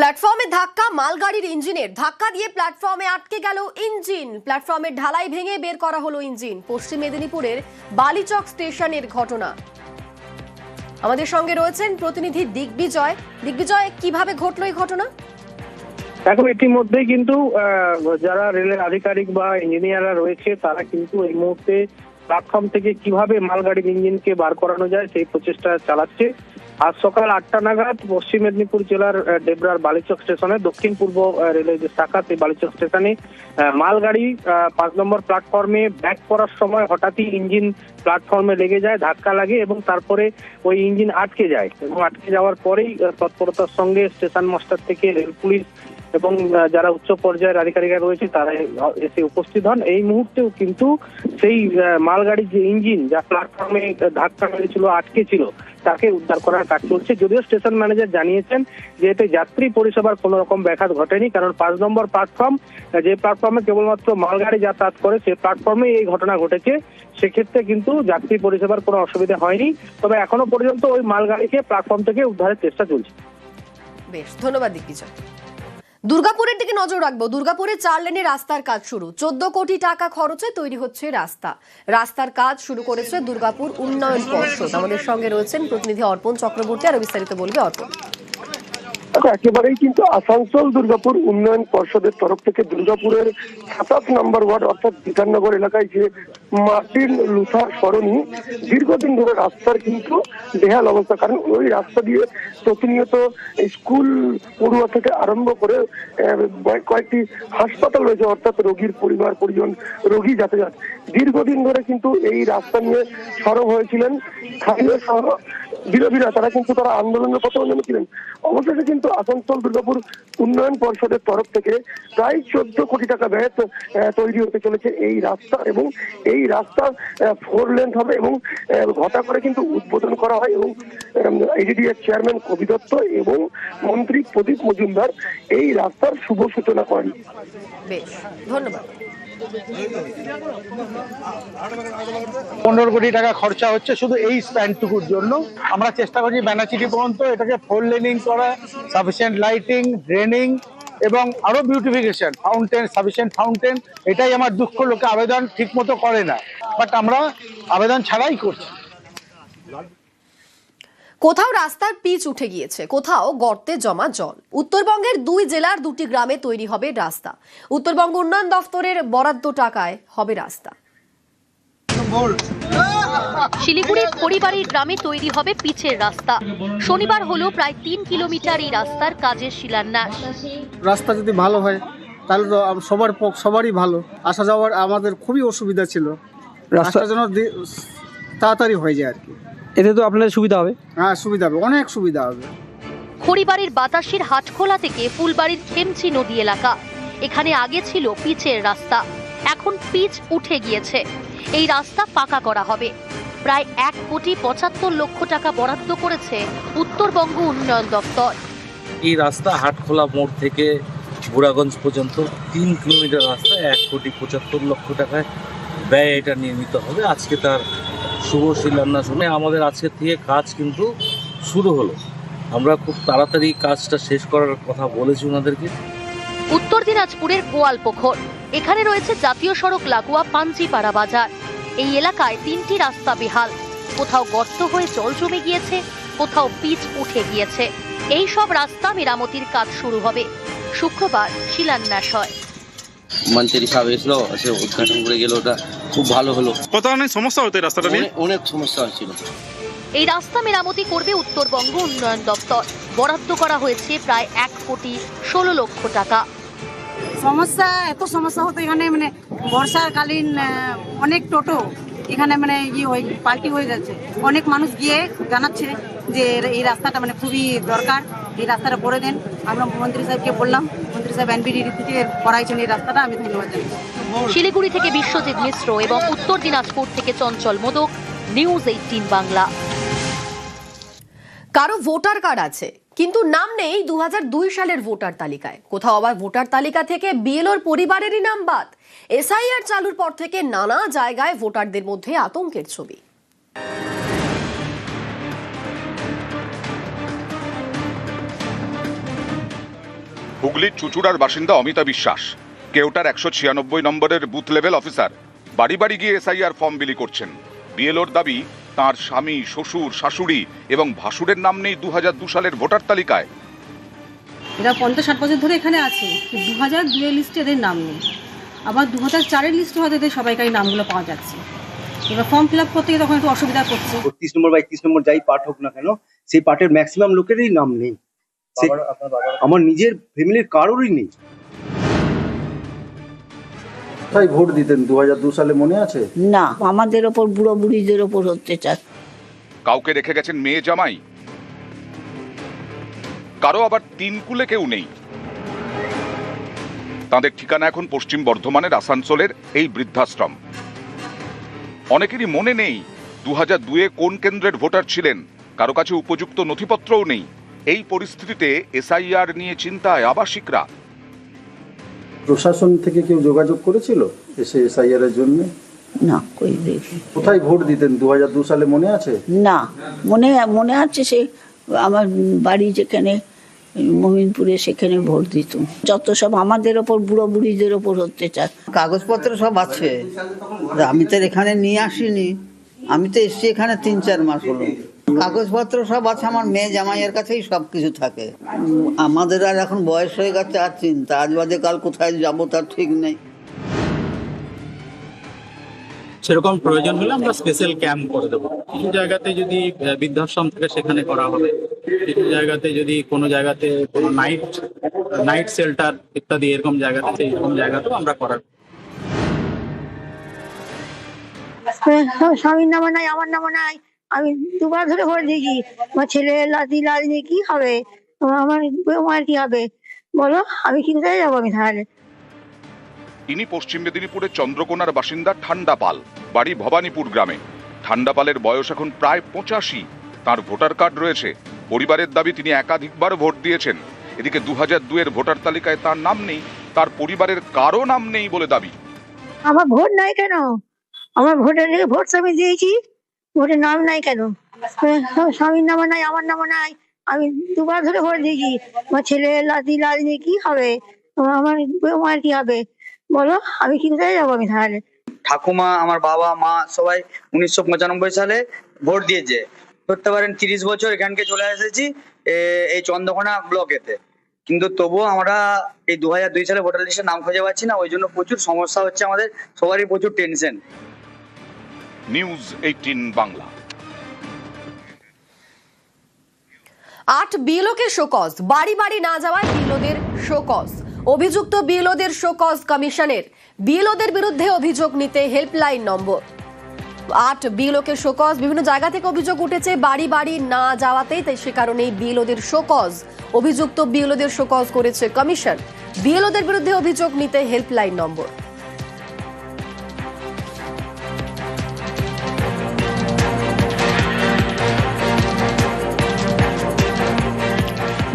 প্ল্যাটফর্মে ধাক্কা, মালগাড়ির ইঞ্জিনের ধাক্কা দিয়ে প্ল্যাটফর্মে আটকে গেল ইঞ্জিন। প্ল্যাটফর্মের ঢালাই ভেঙে বের করা হলো ইঞ্জিন। পশ্চিম মেদিনীপুরের বালিচক স্টেশনের ঘটনা। আমাদের সঙ্গে রয়েছেন প্রতিনিধি দিগ্বিজয়। দিগ্বিজয়, কীভাবে ঘটলো এই ঘটনা? দেখো, ইতিমধ্যেই কিন্তু যারা রেলের আধিকারিক বা ইঞ্জিনিয়াররা রয়েছে, তারা কিন্তু এই মুহূর্তে প্ল্যাটফর্ম থেকে কীভাবে মালগাড়ির ইঞ্জিনকে বার করানো যায়, সেই প্রচেষ্টা চালাচ্ছে। আজ সকাল আটটা নাগাদ পশ্চিম মেদিনীপুর জেলার ডেবরার বালিচক স্টেশনে, দক্ষিণ পূর্ব রেলের যে শাখা, সেই বালিচক স্টেশনে মালগাড়ি পাঁচ নম্বর প্ল্যাটফর্মে ব্যাক করার সময় হঠাৎই ইঞ্জিন প্ল্যাটফর্মে লেগে যায়, ধাক্কা লাগে এবং তারপরে ওই ইঞ্জিন আটকে যায় এবং আটকে যাওয়ার পরেই তৎপরতার সঙ্গে স্টেশন মাস্টার থেকে রেল পুলিশ এবং যারা উচ্চ পর্যায়ের আধিকারিকরা রয়েছে, তারা এসে উপস্থিত হন। এই মুহূর্তেও কিন্তু সেই মালগাড়ির যে ইঞ্জিন, যা প্ল্যাটফর্মে ধাক্কা মেরেছিল, আটকে ছিল তাকে উদ্ধার করার কাজ চলছে। যদিও স্টেশন ম্যানেজার জানিয়েছেন যে এতে যাত্রী পরিষেবার কোনো রকম ব্যাঘাত ঘটেনি, কারণ পাঁচ নম্বর প্ল্যাটফর্ম যে প্ল্যাটফর্মে কেবলমাত্র মালগাড়ি যাতায়াত করে সে প্ল্যাটফর্মে এই ঘটনা ঘটেছে। সেক্ষেত্রে কিন্তু যাত্রী পরিষেবার কোনো অসুবিধা হয়নি। তবে এখনও পর্যন্ত ওই মালগাড়িকে প্ল্যাটফর্ম থেকে উদ্ধারের চেষ্টা চলছে। বেশ, ধন্যবাদ দিগ্বিজয় দুর্গাপুরের দিকে নজর রাখব। দুর্গাপুরে চার লেনে রাস্তার কাজ শুরু। চোদ্দ কোটি টাকা খরচে তৈরি হচ্ছে রাস্তা। রাস্তার কাজ শুরু করেছে দুর্গাপুর উন্নয়ন পর্ষদ। আমাদের সঙ্গে রয়েছেন প্রতিনিধি অর্পণ চক্রবর্তী, আরও বিস্তারিত বলবে অর্পণ। একেবারেই কিন্তু আসানসোল দুর্গাপুর উন্নয়ন পর্ষদের তরফ থেকে দুর্গাপুরের সাতাশ নম্বর ওয়ার্ড অর্থাৎ বিধাননগর এলাকায় যে মার্টিন লুথার সরণি, দীর্ঘদিন ধরে রাস্তার কিন্তু বেহাল অবস্থা। কারণ ওই রাস্তা দিয়ে প্রতিনিয়ত স্কুল পড়ুয়া থেকে আরম্ভ করে কয়েকটি হাসপাতাল রয়েছে, অর্থাৎ রোগীর পরিবার, পরিজন, রোগী, যাতায়াত। দীর্ঘদিন ধরে কিন্তু এই রাস্তা নিয়ে সরব হয়েছিলেন স্থানীয় সহ বিরোধীরা, তারা কিন্তু তারা আন্দোলনের পথে নেমেছিলেন অবশেষে কিন্তু আসানসোল, দুর্গাপুর উন্নয়ন পরিষদের তরফ থেকে প্রায় চোদ্দ কোটি টাকা ব্যয় তৈরি হতে চলেছে এই রাস্তা এবং এই রাস্তা ফোর লেন হবে এবং ঘটা করে কিন্তু উদ্বোধন করা হয় এবং এডিডি এর চেয়ারম্যান কবি দত্ত এবং মন্ত্রী প্রদীপ মজুমদার এই রাস্তার শুভ সূচনা করেন। বেশ, ধন্যবাদ। পনেরো কোটি টাকা খরচা হচ্ছে শুধু এই স্প্যানটুকুর জন্য। আমরা চেষ্টা করছি ব্যানাচিটি পর্যন্ত এটাকে ফোর লেনিং করা সাফিসিয়েন্ট লাইটিং ড্রেনিং এবং আরও বিউটিফিকেশন ফাউন্টেন সাফিসিয়েন্ট ফাউন্টেন এটাই আমার দুঃখ, লোকে আবেদন ঠিক মতো করে না। বাট আমরা আবেদন ছাড়াই করছি। কোথাও রাস্তার পিচ উঠে গিয়েছে কোথাও গর্তে জমা জল। উত্তরবঙ্গের দুই জেলার দুটি গ্রামে তৈরি হবে রাস্তা। উত্তরবঙ্গ উন্নয়ন দফতরের বরাদ্দ টাকায় হবে রাস্তা। শিলিগুড়ির খড়িবাড়ির গ্রামে তৈরি হবে পিচের রাস্তা। শনিবার হলো প্রায় তিন কিলোমিটার এই রাস্তার কাজের শিলান্যাস। রাস্তা যদি ভালো হয় তাহলে তো সবার পক- সবারই ভালো। আসা যাওয়ার আমাদের খুবই অসুবিধা ছিল। রাস্তা যেন তাড়াতাড়ি হয়ে যায় আর কি। এতে তো আপনাদের সুবিধা হবে। হ্যাঁ সুবিধা হবে অনেক সুবিধা হবে। খড়িবাড়ির বাতাসির হাটখোলা থেকে ফুলবাড়ির খেমচি নদী এলাকা। এখানে আগে ছিল পিচের রাস্তা এখন পিচ উঠে গিয়েছে। এই রাস্তা পাকা করা হবে। প্রায় এক কোটি পঁচাত্তর লক্ষ টাকা বরাদ্দ করেছে উত্তরবঙ্গ উন্নয়ন দপ্তর। এই রাস্তা হাটখোলা মোড় থেকে বুড়াগঞ্জ পর্যন্ত তিন কিলোমিটার রাস্তা এক কোটি পঁচাত্তর লক্ষ টাকায় ব্যয় এটা নির্মিত হবে। আজকে তার শুভ শিলান্যাস হলে আমাদের আজকের থেকে কাজ কিন্তু শুরু হলো। আমরা খুব তাড়াতাড়ি কাজটা শেষ করার কথা বলেছি ওনাদেরকে। উত্তর দিনাজপুরের গোয়ালপোখর এখানে রয়েছে জাতীয় সড়ক লাগোয়া পাঞ্জিপাড়া বাজার। এই এলাকায় তিনটি রাস্তা বেহাল। কোথাও গর্ত হয়ে জল জমে গিয়েছে, কোথাও পিচ উঠে গিয়েছে। এই সব রাস্তা মেরামতির কাজ শুরু হবে। শুক্রবার শিলান্যাস হয়। মন্ত্রী সাহেব এসলো এসে উদ্ঘাটন করে গেল ওটা খুব ভালো হলো। কত অনেক সমস্যা হতো এই রাস্তাটা নিয়ে? অনেক- সমস্যা হচ্ছিল এই রাস্তা মেরামতি করবে উত্তরবঙ্গ উন্নয়ন দপ্তর। বরাদ্দ করা হয়েছে প্রায় এক কোটি ষোলো লক্ষ টাকা। সমস্যা এত সমস্যা হতো এখানে মানে বর্ষাকালীন আহ, অনেক টোটো এখানে মানে ইয়ে হয়ে পাল্টি হয়ে যাচ্ছে অনেক মানুষ গিয়ে জানাচ্ছে যে এই রাস্তাটা মানে খুবই দরকার এই রাস্তাটা করে দেন। আমরা মন্ত্রী সাহেবকে বললাম মন্ত্রী সাহেব এনবিডি থেকে করাইছেন এই রাস্তাটা আমি ধন্যবাদ জানাচ্ছি। শিলিগুড়ি থেকে বিশ্বজিৎ মিশ্র এবং উত্তর দিনাজপুর থেকে চঞ্চল মোদক নিউজ এইটিন বাংলা। কারও ভোটার কার্ড আছে কিন্তু নাম নেই দু হাজার দুই সালের ভোটার তালিকায়। কোথাও আবার ভোটার তালিকা থেকে বিএলওর পরিবারেরই নাম বাদ। এসআইআর চালুর পর থেকে নানা জায়গায় ভোটারদের মধ্যে আতঙ্কের ছবি। হুগলির চুচুড়ার বাসিন্দা অমিতা বিশ্বাস। কেউটার একশো ছিয়ানব্বই নম্বরের বুথ লেভেল অফিসার। বাড়ি বাড়ি গিয়ে এসআইআর ফর্ম বিলি করছেন। বিএলওর দাবি তার স্বামী শ্বশুর শাশুড়ি এবং ভাসুরের নাম নেই দু দু সালের ভোটার তালিকায়। এরা পঞ্চাশ ষাট বছর ধরে এখানে আছে দু হাজার দুয়ের লিস্টে এদের নাম নেই। আবার দু হাজার চারের লিস্টে হয়তো এদের সবাইকারই নামগুলো পাওয়া যাচ্ছে। এবার ফর্ম ফিল আপ করতে গিয়ে তখন একটু অসুবিধা করছে। বত্রিশ নম্বর বা একত্রিশ নম্বর যাই পাঠ হোক না কেন সেই পাঠের ম্যাক্সিমাম লোকেরই নাম নেই। আমার নিজের ফ্যামিলির কারোরই নেই। কোথায় ভোট দিতেন? দু হাজার দু সালে মনে আছে? না আমাদের ওপর বুড়ো বুড়িদের ওপর অত্যাচার কাউকে রেখে গেছেন মেয়ে জামাই। কারও আবার তিন কুলে কেউ নেই। তাদের ঠিকানা এখন পশ্চিম বর্ধমানের আসানসোলের এই বৃদ্ধাশ্রম। অনেকেরই মনে নেই দু হাজার দুয়ে কোন কেন্দ্রের ভোটার ছিলেন? কারও কাছে উপযুক্ত নথিপত্রও নেই। এই পরিস্থিতিতে এসআইআর নিয়ে চিন্তায় আবাসিকরা। প্রশাসন থেকে কেউ যোগাযোগ করেছিল এসে এসআইআর এর জন্য? না কই দেখি। কোথায় ভোট দিতেন? দু হাজার দু সালে মনে আছে? না মনে মনে আছে সে আমার বাড়ি যেখানে মোমিনপুরে সেখানে ভোট দিত। যত সব আমাদের ওপর বুড়ো বুড়িদের ওপর অত্যাচার। কাগজপত্র সব আছে। আমি তো এখানে নিয়ে আসিনি। আমি তো এসছি এখানে তিন চার মাস হলো। কাগজপত্র সব আছে আমার মেয়ে জামাইয়ের কাছেই সব কিছু থাকে। আমাদের আর এখন বয়স হয়ে গেছে আর চিন্তা। আজ বাদে কাল কোথায় যাব তার ঠিক নেই। সেরকম প্রয়োজন হলে আমরা স্পেশাল ক্যাম্প করে দেবো। কিছু জায়গাতে যদি বৃদ্ধাশ্রম থাকে সেখানে করা হবে। কিছু জায়গাতে যদি কোনো জায়গাতে কোনো নাইট নাইট শেল্টার ইত্যাদি এরকম জায়গাতে সেই রকম জায়গাতেও আমরা করার স্বামীর নামে নাই আমার নামে নাই। আমি দুবার ধরে ভোট দিয়েছি আমার ছেলে লাদি লাদি কি হবে? আমার আমার কি হবে? বলো আমি কি কোথায় যাব আমি তাহলে। ইনি পশ্চিম মেদিনীপুরের চন্দ্রকোনার বাসিন্দা ঠান্ডা পাল বাড়ি ভবানীপুর গ্রামে। ঠান্ডা পালের বয়স এখন প্রায় পঁচাশি। তার ভোটার কার্ড রয়েছে। পরিবারের দাবি তিনি একাধিকবার ভোট দিয়েছেন। এদিকে দু হাজার দুয়ের ভোটার তালিকায় তার নাম নেই তার পরিবারের কারও নাম নেই বলে দাবি। আমার ভোট নাই কেন? আমার ভোটের ভোট আমি দিয়েছি। ভোটের নাম নাই কেন? স্বামীর নামে নাই, আমার নামে নাই। আমি দুবার ধরে ভোট দিয়েছি আমার ছেলে লাদি লাদি কি হবে? আমার আমার কি হবে? বলো, আমি কি কোথায় যাব আমি তাহলে? ঠাকুমা, আমার বাবা, মা সবাই উনিশশো পঁচানব্বই সালে ভোট দিয়েছে। ধরতে পারেন তিরিশ বছর এখানকে চলে এসেছি এই চন্দ্রকোনা ব্লকেতে কিন্তু তবুও আমরা এই দু হাজার দুই সালে ভোটার লিস্টে নাম খুঁজে পাচ্ছি না, ওই জন্য প্রচুর সমস্যা হচ্ছে আমাদের, সবারই প্রচুর টেনশন নিউজ এইটিন বাংলা আট বিএলওকে শোকজ, বাড়ি বাড়ি না যাওয়ায় বিএলওদের শোকজ। অভিযুক্ত বিএলওদের শোকজ কমিশনের, বিএলওদের বিরুদ্ধে অভিযোগ নিতে হেল্পলাইন নম্বর। আট বিএলওকে শোকজ, বিভিন্ন জায়গা থেকে অভিযোগ উঠেছে, বাড়ি বাড়ি না যাওয়াতেই তাই সে কারণেই বিএলওদের শোকজ। অভিযুক্ত বিএলওদের শোকজ করেছে কমিশন। বিএলওদের বিরুদ্ধে অভিযোগ নিতে হেল্পলাইন নম্বর।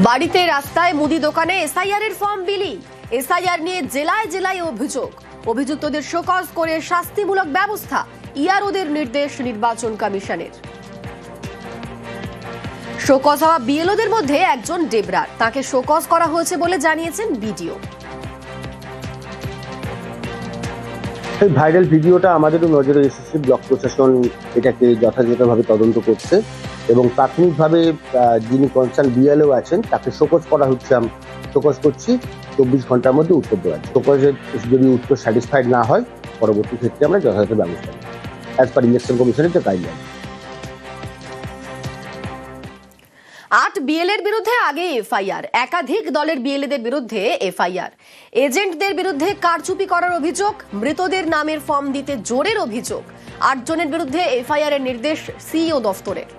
বাড়িতে রাস্তায় মুদি দোকানে এসআইআর এর ফর্ম বিলি। এসআইআর নিয়ে জেলায় জেলায় অভিযোগ। অভিযুক্তদের শোকজ করে শাস্তিমূলক ব্যবস্থা, ইয়ারোদের নির্দেশ নির্বাচন কমিশনের। শোকজ হওয়া বিএলওদের মধ্যে একজন ডেবরার। তাকে শোকজ করা হয়েছে বলে জানিয়েছেন বিডিও। এই ভাইরাল ভিডিওটা আমাদেরও নজরে এসেছে, ব্লক প্রশাসন এটাকে যথাযথভাবে তদন্ত করছে। এবং প্রাথমিকভাবে যিনি কনসার্ন বিএলও আছেন, তাকে শোকজ করা হচ্ছে শোকজ করছি। চব্বিশ ঘণ্টার মধ্যে উত্তর দেওয়া শোকজের যদি উত্তর স্যাটিসফাইড না হয়, পরবর্তী ক্ষেত্রে আমরা যথাযথ ব্যবস্থা নেব। অ্যাজ পার ইলেকশন কমিশনের যে গাইডলাইন আট বিএলের বিরুদ্ধে আগে এফআইআর। একাধিক দলের বিএলএদের বিরুদ্ধে এফআইআর। এজেন্টদের বিরুদ্ধে কারচুপি করার অভিযোগ, মৃতদের নামের ফর্ম দিতে জোরের অভিযোগ। আটজনের বিরুদ্ধে এফআইআর এর নির্দেশ সিইও দফতরের।